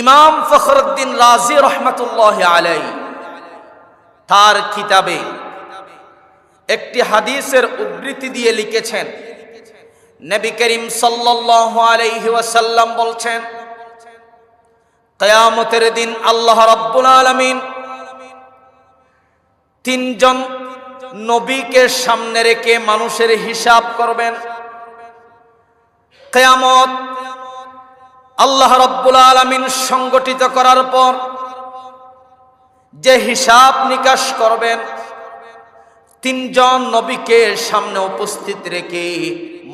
ইমাম ফখরুদ্দিন রাজি রহমতুল্লাহ আলাই তার কিতাবে একটি হাদিসের উদ্ধৃতি দিয়ে লিখেছেন। নবী করিম ওয়াসাল্লাম বলছেন, কিয়ামতের দিন আল্লাহ রাব্বুল আলামিন তিনজন নবীকে সামনে রেখে মানুষের হিসাব করবেন। কেয়ামত আল্লাহ রব্বুল আলমিন সংগঠিত করার পর যে হিসাব নিকাশ করবেন, তিনজন নবীকে সামনে উপস্থিত রেখে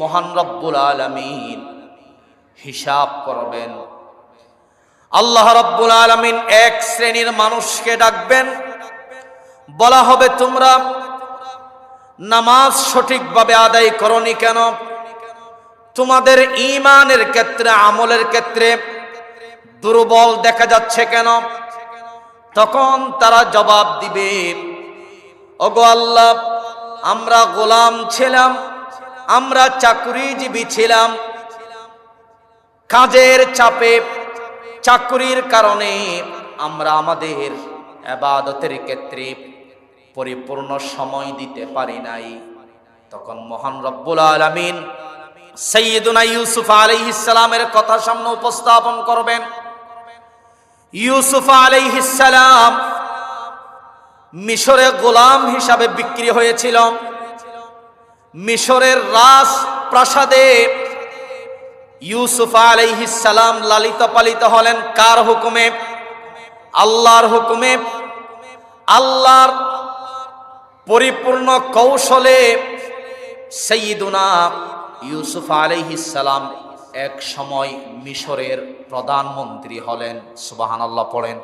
মহান রব্বুল আলমিন হিসাব করবেন। আল্লাহ রব্বুল আলমিন এক শ্রেণির মানুষকে ডাকবেন, বলা হবে, তোমরা নামাজ সঠিকভাবে আদায় করনি কেন? তোমাদের ইমানের ক্ষেত্রে, আমলের ক্ষেত্রে দুর্বল দেখা যাচ্ছে কেন? তখন তারা জবাব দিবে, ওগো আল্লাহ, আমরা গোলাম ছিলাম, আমরা চাকুরিজীবী ছিলাম। কাজের চাপে, চাকুরির কারণে আমরা আমাদের আবাদতের ক্ষেত্রে পরিপূর্ণ সময় দিতে পারি নাই। তখন মহান রব্বুল আলমিন সৈয়দুনা ইউসুফ আলাইহিসালামের কথা সামনে উপস্থাপন করবেন। ইউসুফ আলাইহিসালাম মিশরে গোলাম হিসাবে বিক্রি হয়েছিল। মিশরের রাস প্রাসাদে ইউসুফ আলাইহিসালাম লালিত পালিত হলেন কার হুকুমে? আল্লাহর হুকুমে। আল্লাহর পরিপূর্ণ কৌশলে সৈয়দুনা ইউসুফ আলাইহিসালাম এক সময় মিশরের প্রধানমন্ত্রী হলেন সুবাহান আল্লাহ পড়েন।